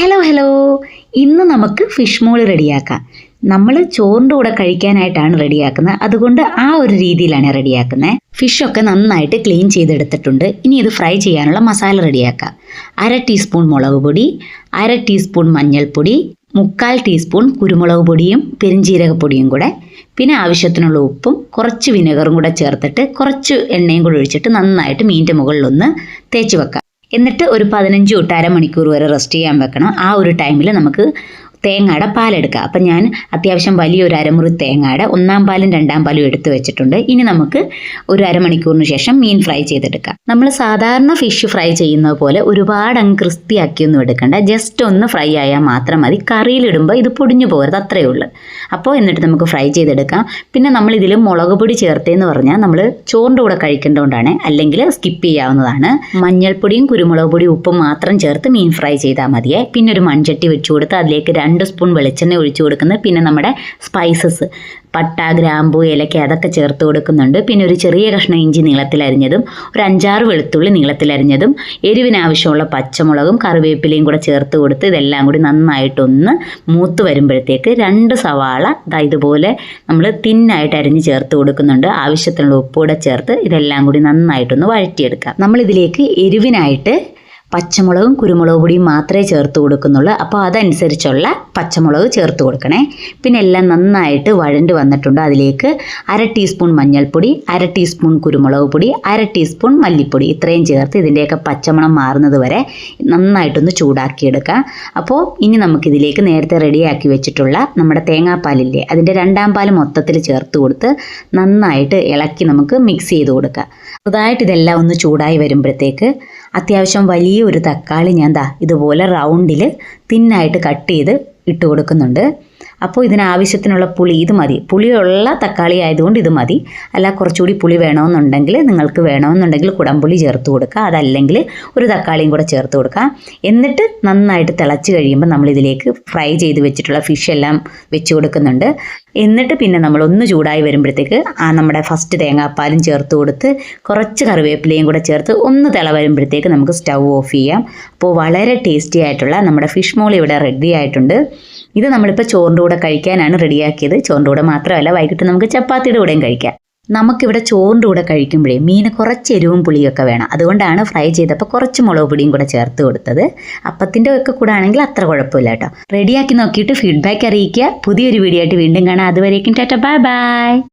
Hello hello ഇന്ന് നമുക്ക് fish മോൾ റെഡിയാക്കാം നമ്മൾ ചോറിന്റെ കൂടെ കഴിക്കാനായിട്ടാണ് റെഡിയാക്കുന്നത് അതുകൊണ്ട് ആ ഒരു രീതിയിലാണ് റെഡിയാക്കുന്നത് ഫിഷൊക്കെ നന്നായിട്ട് ക്ലീൻ ചെയ്തെടുത്തിട്ടുണ്ട്. ഇനി ഇത് ഫ്രൈ ചെയ്യാനുള്ള മസാല റെഡിയാക്കാം അര ടീസ്പൂൺ മുളക് പൊടി അര ടീസ്പൂൺ മഞ്ഞൾപ്പൊടി മുക്കാൽ ടീസ്പൂൺ കുരുമുളക് പൊടിയും പെരിഞ്ജീരകപ്പൊടിയും കൂടെ. പിന്നെ ആവശ്യത്തിനുള്ള ഉപ്പും കുറച്ച് വിനെഗറും കൂടെ ചേർത്തിട്ട് കുറച്ച് എണ്ണയും കൂടെ ഒഴിച്ചിട്ട് നന്നായിട്ട് മീനിന്റെ മുകളിലൊന്ന് തേച്ച് വെക്കാം. എന്നിട്ട് ഒരു പതിനഞ്ച് തൊട്ട് മണിക്കൂർ വരെ റെസ്റ്റ് ചെയ്യാൻ വെക്കണം. ആ ഒരു ടൈമിൽ നമുക്ക് തേങ്ങയുടെ പാലെടുക്കുക അപ്പം ഞാൻ അത്യാവശ്യം വലിയൊരു അരമുറി തേങ്ങയുടെ ഒന്നാം പാലും രണ്ടാം പാലും എടുത്തു വെച്ചിട്ടുണ്ട്. ഇനി നമുക്ക് ഒരു അരമണിക്കൂറിന് ശേഷം മീൻ ഫ്രൈ ചെയ്തെടുക്കാം. നമ്മൾ സാധാരണ ഫിഷ് ഫ്രൈ ചെയ്യുന്നത് പോലെ ഒരുപാട് അങ്ങ് ക്രിസ്പി ആക്കിയൊന്നും എടുക്കണ്ട. ജസ്റ്റ് ഒന്ന് ഫ്രൈ ആയാൽ മാത്രം മതി. കറിയിലിടുമ്പോൾ ഇത് പൊടിഞ്ഞു പോകരുത് അത്രയേ ഉള്ളൂ. അപ്പോൾ എന്നിട്ട് നമുക്ക് ഫ്രൈ ചെയ്തെടുക്കാം. പിന്നെ നമ്മൾ ഇതിൽ മുളക് പൊടി ചേർത്തേന്ന് പറഞ്ഞാൽ നമ്മൾ ചോറിന്റെ കൂടെ കഴിക്കേണ്ടതുകൊണ്ടാണ് അല്ലെങ്കിൽ സ്കിപ്പ് ചെയ്യാവുന്നതാണ്. മഞ്ഞൾപ്പൊടിയും കുരുമുളക് പൊടിയും ഉപ്പും മാത്രം ചേർത്ത് മീൻ ഫ്രൈ ചെയ്താൽ മതിയേ. പിന്നെ ഒരു മൺചട്ടി വെച്ചു കൊടുത്ത് അതിലേക്ക് രണ്ട് സ്പൂൺ വെളിച്ചെണ്ണ ഒഴിച്ചു കൊടുക്കുന്നത്. പിന്നെ നമ്മുടെ സ്പൈസസ് പട്ട ഗ്രാമ്പു ഏലക്ക അതൊക്കെ ചേർത്ത് കൊടുക്കുന്നുണ്ട്. പിന്നെ ഒരു ചെറിയ കഷ്ണം ഇഞ്ചി നീളത്തിലരിഞ്ഞതും ഒരു അഞ്ചാറ് വെളുത്തുള്ളി നീളത്തിലരിഞ്ഞതും എരിവിനാവശ്യമുള്ള പച്ചമുളകും കറിവേപ്പിലയും കൂടെ ചേർത്ത് കൊടുത്ത് ഇതെല്ലാം കൂടി നന്നായിട്ടൊന്ന് മൂത്ത് വരുമ്പോഴത്തേക്ക് രണ്ട് സവാള ദാ ഇതുപോലെ നമ്മൾ തിന്നായിട്ട് അരിഞ്ഞ് ചേർത്ത് കൊടുക്കുന്നുണ്ട്. ആവശ്യത്തിനുള്ള ഉപ്പ് കൂടെ ചേർത്ത് ഇതെല്ലാം കൂടി നന്നായിട്ടൊന്ന് വഴറ്റിയെടുക്കാം. നമ്മളിതിലേക്ക് എരിവിനായിട്ട് പച്ചമുളകും കുരുമുളക് പൊടിയും മാത്രമേ ചേർത്ത് കൊടുക്കുന്നുള്ളൂ. അപ്പോൾ അതനുസരിച്ചുള്ള പച്ചമുളക് ചേർത്ത് കൊടുക്കണേ. പിന്നെ എല്ലാം നന്നായിട്ട് വഴണ്ട് വന്നിട്ടുണ്ട് അതിലേക്ക് അര ടീസ്പൂൺ മഞ്ഞൾപ്പൊടി അര ടീസ്പൂൺ കുരുമുളക് പൊടി അര ടീസ്പൂൺ മല്ലിപ്പൊടി ഇത്രയും ചേർത്ത് ഇതിന്റെയൊക്കെ പച്ചമണം മാറുന്നത് വരെ നന്നായിട്ടൊന്ന് ചൂടാക്കിയെടുക്കാം. അപ്പോൾ ഇനി നമുക്കിതിലേക്ക് നേരത്തെ റെഡിയാക്കി വെച്ചിട്ടുള്ള നമ്മുടെ തേങ്ങാപ്പാലില്ലേ അതിന്റെ രണ്ടാം പാൽ മൊത്തത്തിൽ ചേർത്ത് കൊടുത്ത് നന്നായിട്ട് ഇളക്കി നമുക്ക് മിക്സ് ചെയ്ത് കൊടുക്കുക അതായിട്ട് ഇതെല്ലാം ഒന്ന് ചൂടായി വരുമ്പോഴത്തേക്ക് അത്യാവശ്യം വലിയ ഒരു തക്കാളി ഞാൻ ദാ ഇതുപോലെ റൗണ്ടിൽ തിന്നായിട്ട് കട്ട് ചെയ്ത് ഇട്ട് കൊടുക്കുന്നുണ്ട്. അപ്പോൾ ഇതിനാവശ്യത്തിനുള്ള പുളി ഇത് മതി. പുളിയുള്ള തക്കാളി ആയതുകൊണ്ട് ഇത് മതി. അല്ല കുറച്ചുകൂടി പുളി വേണമെന്നുണ്ടെങ്കിൽ നിങ്ങൾക്ക് വേണമെന്നുണ്ടെങ്കിൽ കുടംപുളി ചേർത്ത് കൊടുക്കുക. അതല്ലെങ്കിൽ ഒരു തക്കാളിയും കൂടെ ചേർത്ത് കൊടുക്കുക. എന്നിട്ട് നന്നായിട്ട് തിളച്ച് കഴിയുമ്പോൾ നമ്മളിതിലേക്ക് ഫ്രൈ ചെയ്ത് വെച്ചിട്ടുള്ള ഫിഷ് എല്ലാം വെച്ച് കൊടുക്കുന്നുണ്ട്. എന്നിട്ട് പിന്നെ നമ്മൾ ഒന്ന് ചൂടായി വരുമ്പോഴത്തേക്ക് ആ നമ്മുടെ ഫസ്റ്റ് തേങ്ങാപ്പാലും ചേർത്ത് കൊടുത്ത് കുറച്ച് കറിവേപ്പിലയും കൂടെ ചേർത്ത് ഒന്ന് തിള വരുമ്പോഴത്തേക്ക് നമുക്ക് സ്റ്റൗ ഓഫ് ചെയ്യാം. അപ്പോൾ വളരെ ടേസ്റ്റി ആയിട്ടുള്ള നമ്മുടെ ഫിഷ് മോൾ ഇവിടെ റെഡി ആയിട്ടുണ്ട്. ഇത് നമ്മളിപ്പോൾ ചോറിന്റെ കൂടെ കഴിക്കാനാണ് റെഡിയാക്കിയത് ചോറിന്റെ കൂടെ മാത്രമല്ല വൈകിട്ട് നമുക്ക് ചപ്പാത്തിയുടെ കൂടെയും കഴിക്കാം. നമുക്കിവിടെ ചോറിന്റെ കൂടെ കഴിക്കുമ്പോഴേ മീന് കുറച്ച് എരിവും പുളിയൊക്കെ വേണം. അതുകൊണ്ടാണ് ഫ്രൈ ചെയ്തപ്പോൾ കുറച്ച് മുളക് പൊടിയും കൂടെ ചേർത്ത് കൊടുത്തത്. അപ്പത്തിന്റെ ഒക്കെ കൂടെ ആണെങ്കിൽ അത്ര കുഴപ്പമില്ല കേട്ടോ. റെഡിയാക്കി നോക്കിയിട്ട് ഫീഡ്ബാക്ക് അറിയിക്കുക. പുതിയൊരു വീഡിയോ ആയിട്ട് വീണ്ടും കാണാം. അതുവരേക്കും ടാറ്റ. Bye bye.